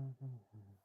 Mm-hmm.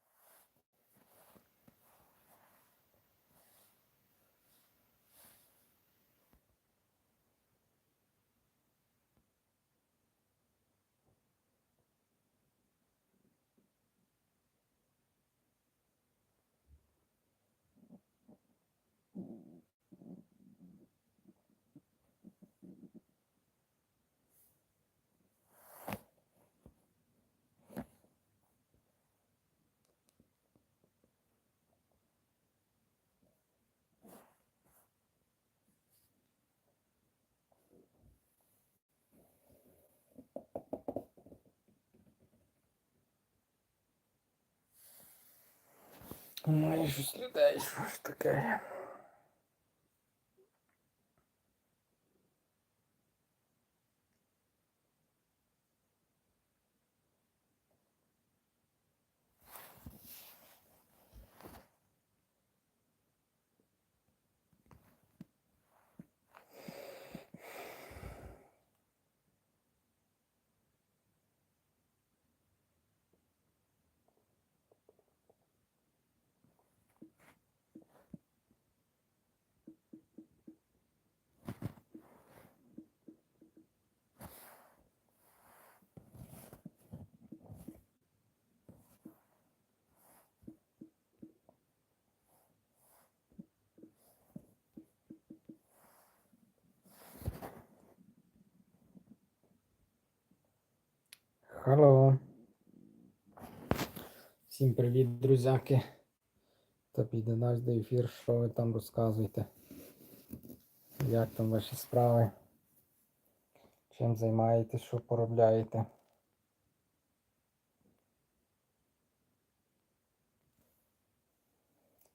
Ну, щось людей, що ж таке. Халло. Всім привіт, друзяки. Та піде наш до ефір, що ви там розказуєте? Як там ваші справи? Чим займаєтесь, що поробляєте?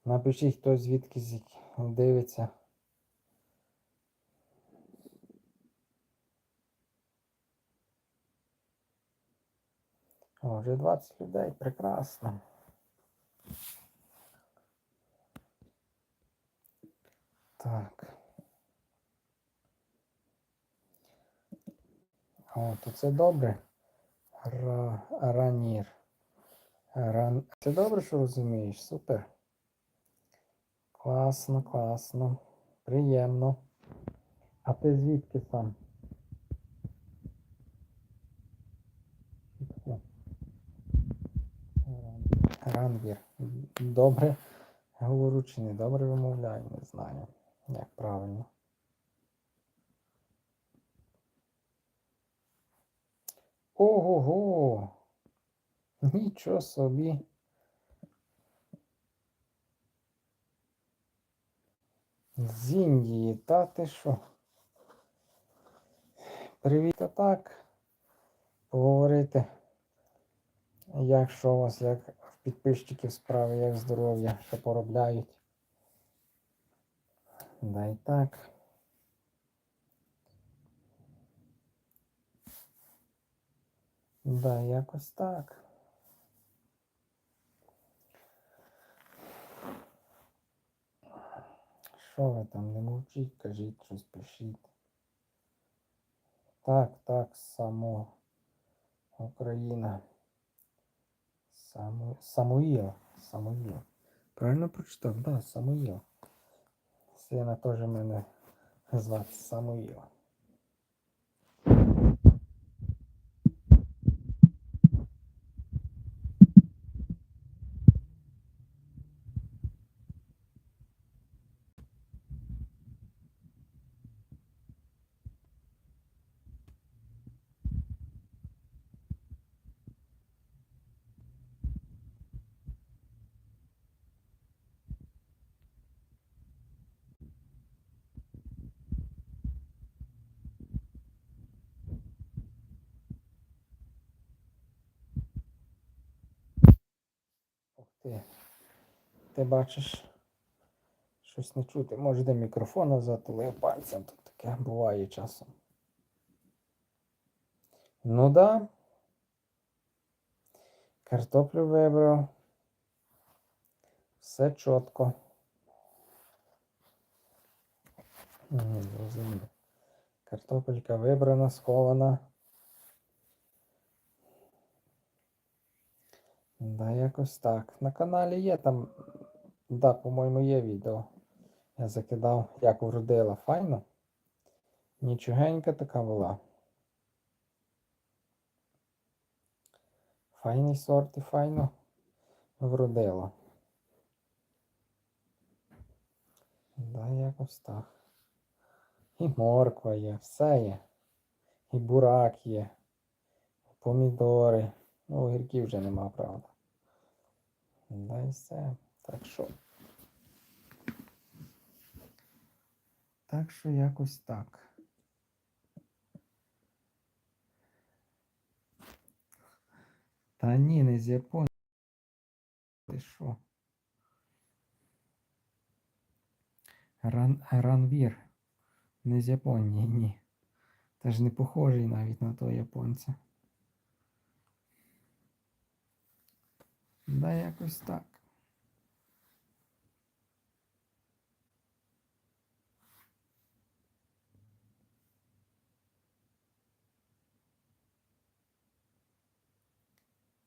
Напишіть, хто звідки дивиться. О, вже 20 людей, прекрасно. Так. О, то це добре. Ра... Ранір. Ран... Це добре, що розумієш? Супер. Класно, класно. Приємно. А ти звідки сам? Звідки? Рангір. Добре. Говорю чи не добре вимовляю, не знаю, як правильно. Ого-го! Нічого собі. З Індії, та ти що? Привіт, а так. Поговорити. Як що у вас, як підписчиків справи, як здоров'я, що поробляють. Да і так. Да, якось так. Що ви там не мовчіть, кажіть, щось пишіть. Так, так, само Україна. Саму... Самуїл. Самуїл. Правильно прочитав? Так, да, Самуїл. Сина теж мене звати Самуїл. Ти. Ти бачиш, щось не чути. Може, де мікрофон затулив пальцем. Тут таке буває часом. Ну да. Картоплю вибрав. Все чітко. Картопелька вибрана, схована. Да, якось так. На каналі є там, да, по-моєму, є відео. Я закидав, як вродила. Файно. Нічогенька така була. Файний сорт і файно вродило. Да, якось так. І морква є, все є. І бурак є. Помідори. Ну, огірків вже нема, правда. Да і все. Так що. Так що якось так. Та ні, не з Японії. Що? Ран, ранвір. Не з Японії, ні. Та ж не похожий навіть на того японця. Да, якось так.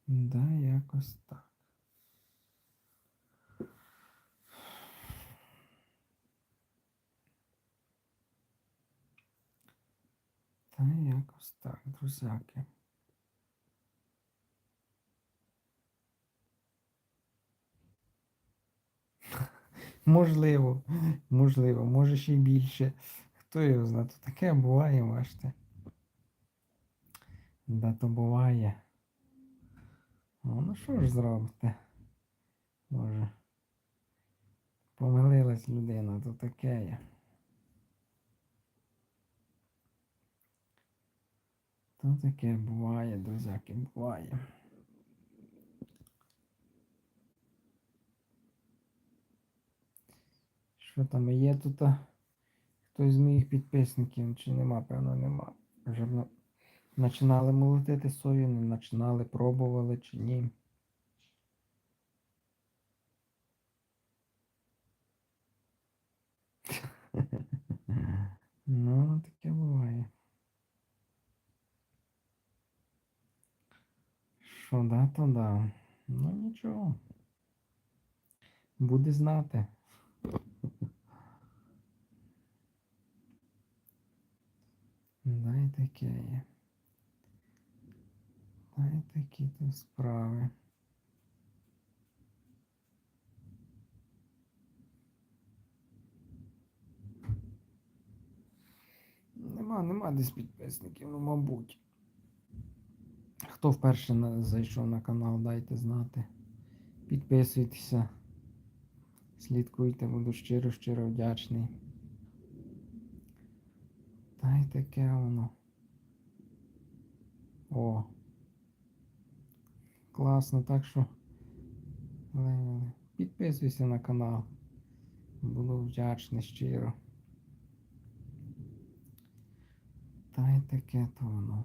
Да, якось так. Та якось так, друзяки. Можливо, можливо, може ще й більше. Хто його знає, то таке буває, бачите. Да, то буває. Ну, що ж зробите? Може. Помилилась людина, то таке є. То таке буває, друзяки, буває. Що там є тут? Хтось з моїх підписників чи нема, певно, нема. Вже починали молотити сою, не починали, пробували чи ні. Ну, таке буває. Що да, то да. Ну нічого. Буде знати. Да, і таке є. Да, такі то справи. Нема, нема десь підписників, ну мабуть. Хто вперше зайшов на канал, дайте знати. Підписуйтеся. Слідкуйте, буду щиро, щиро вдячний. Та й таке воно. О. Класно, так що. Підписуйся на канал. Буду вдячний щиро. Та й таке то воно.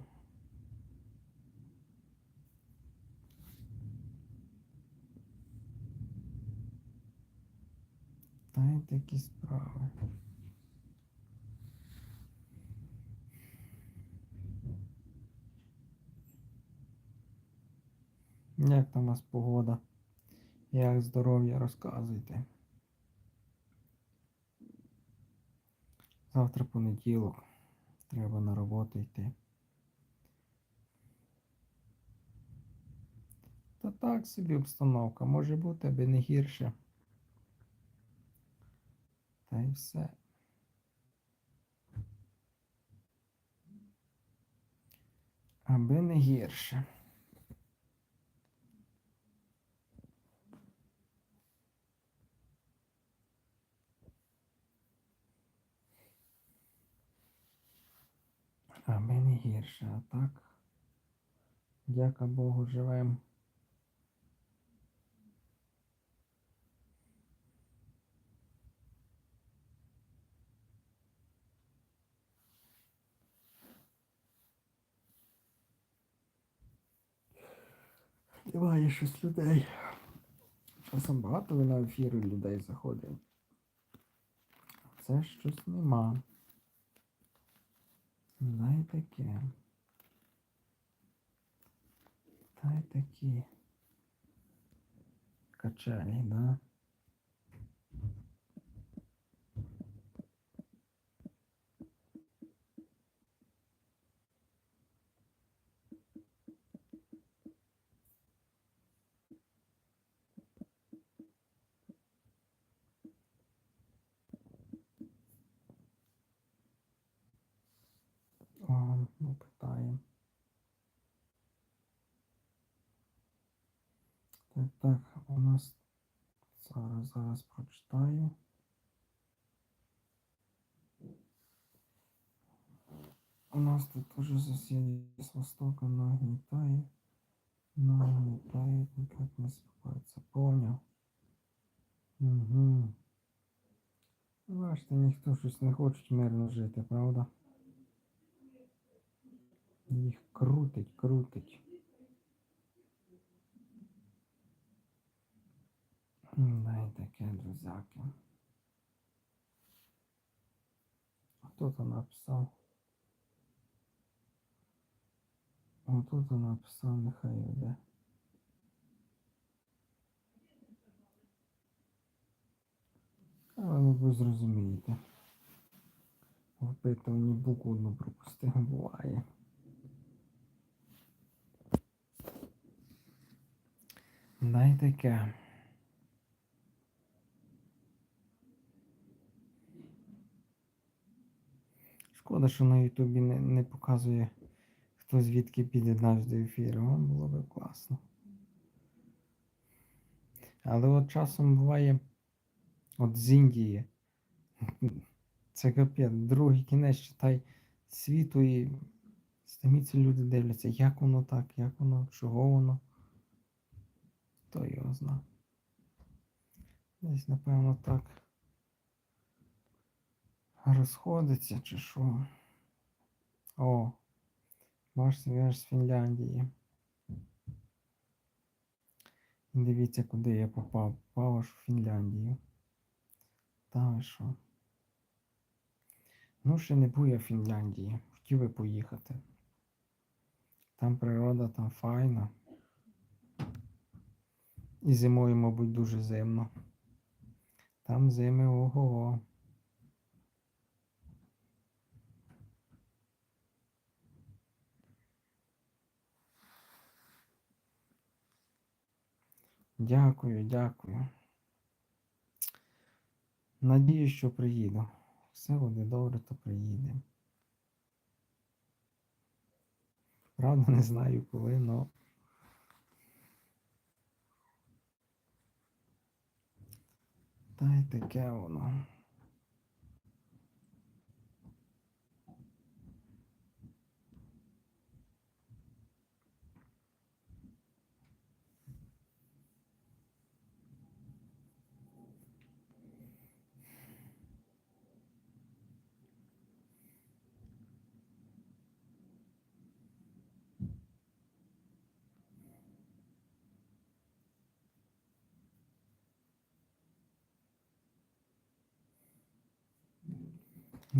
Та й такі справи. Як там у вас погода? Як здоров'я розказуйте. Завтра понеділок. Треба на роботу йти. Та так собі обстановка може бути, аби не гірше. Та й все. Аби не гірше. Аби не гірше, а так. Дяка Богу, живем. Немає щось людей. Часом багато ви на ефіри людей заходить. Це щось нема. Ну, Буває таке. Та й такі качалі, да? Питаємо. Так, так, у нас зараз, зараз прочитаю. У нас тут уже соседи с востока нагнетают, нагнетают, никак не спокоится. Понял. Угу. Бачите, ніхто щось не хоче мирно жити, правда? Їх крутить, крутить. І таке, друзяки. Хто то написав? Отут то написав, нехай йде. Але ви зрозумієте. В опитуванні букву одну пропустив, буває. Да й таке. Шкода, що на Ютубі не, не показує, хто звідки під'єднався до ефіру. О, було б класно. Але от часом буває, от з Індії, це капець, другий кінець читай світу і ці люди дивляться, як воно так, як воно, чого воно. Хто його зна. Десь, напевно, так розходиться чи що. О, бачите, я ж з Фінляндії. Дивіться, куди я попав. Попав аж у Фінляндію. Та ви що? Ну, ще не був я в Фінляндії. Хотів би поїхати. Там природа, там файна. І зимою, мабуть, дуже зимно. Там зими ого. Дякую, дякую. Надію, що приїду. Все буде добре, то приїдемо. Правда, не знаю коли, але та й таке воно.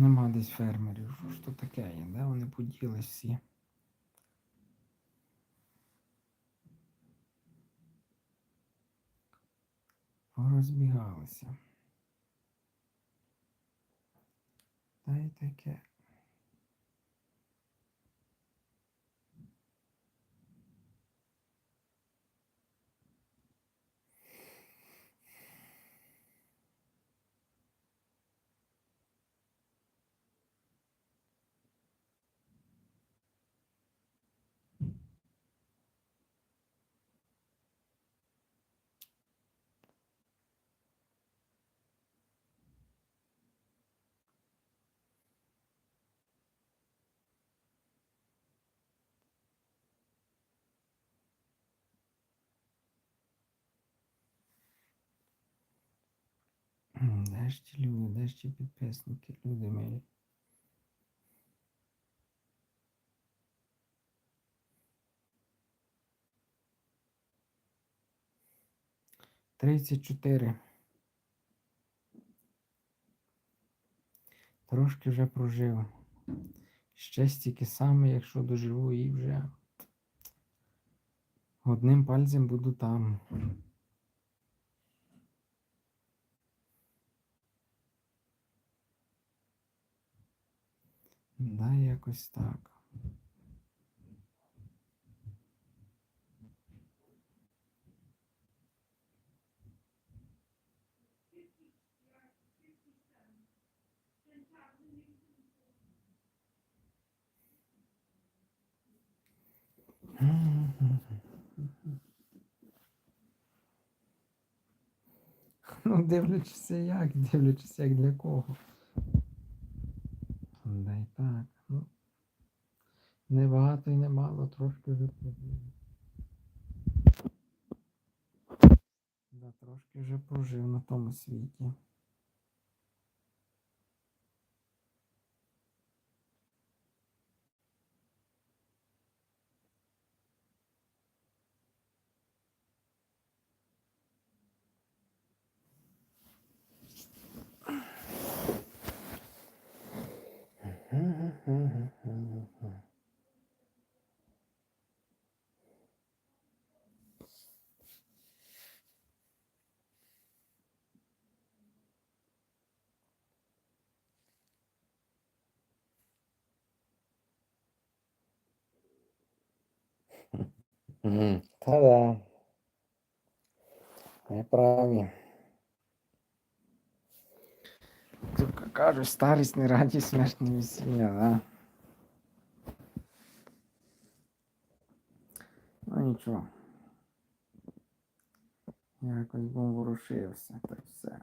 Нема десь фермерів. Що таке є? Де вони поділись всі? Порозбігалися. Та й таке. Де ж ті люди, де ж ті підписники, люди мої. Тридцять чотири. Трошки вже прожив. Ще стільки саме, якщо доживу і вже одним пальцем буду там. Да, якось так. Ну, дивлячися як, дивлячися як для кого. Да так. Ну, Небагато і немало, трошки вже прожив. Да, трошки вже прожив на тому світі. Та-да. Ви праві. Кажуть, старість не радість, смерть не весілля, да? Ну нічого. Якось був ворушився, так все.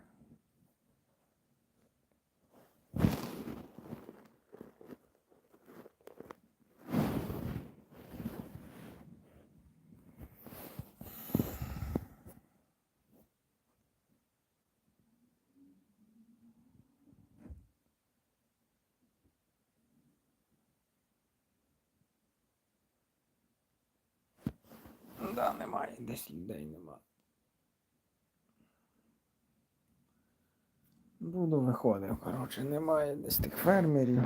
Да, немає, десь людей нема. Буду виходив, коротше, немає десь тих фермерів,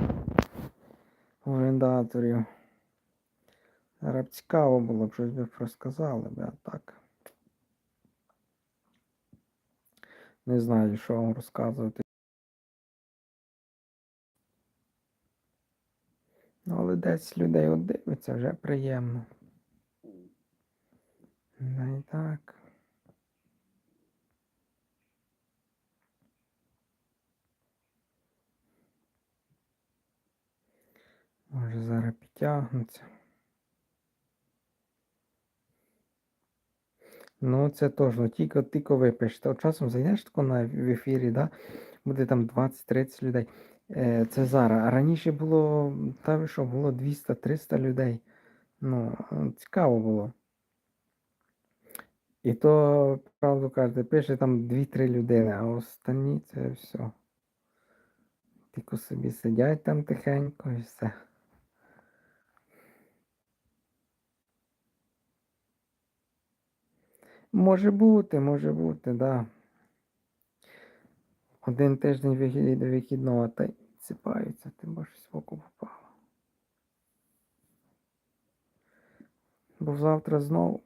орендаторів. Зараз цікаво було б щось би розказали би, а так. Не знаю, що вам розказувати. Ну, але десь людей от дивиться, вже приємно. Да і так. Може зараз підтягнуться. Ну, це ну тільки тільки ви пишете. Часом зайдеш тако на в ефірі, да? буде там 20-30 людей. Е, це зараз. Раніше було, та що, було 200-300 людей. Ну, цікаво було. І то, правду кажете, пише там 2-3 людини, а останні це все. Тільки собі сидять там тихенько і все. Може бути, може бути, да. Один тиждень вихід до вихідного та й сипаються, тим бо щось в око попало. Бо завтра знову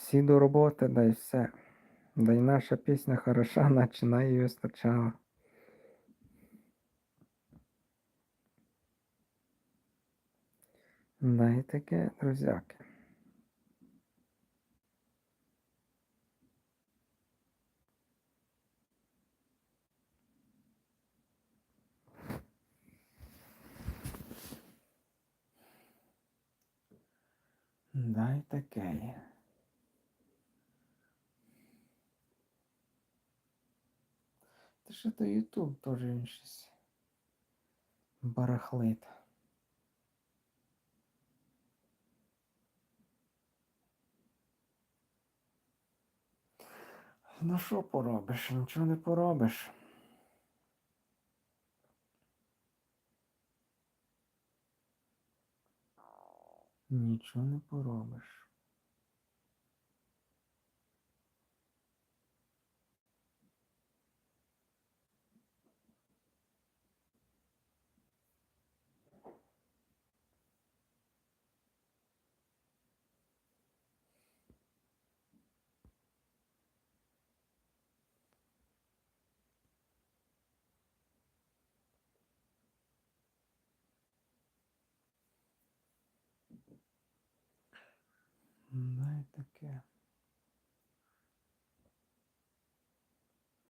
всі до роботи, да й все. Да й наша пісня хороша, наче на її вистачало. Да і таке, друзяки. Да таке є. Та що то Ютуб теж він щось барахлит. Ну що поробиш? Нічого не поробиш. Нічого не поробиш. Й таке.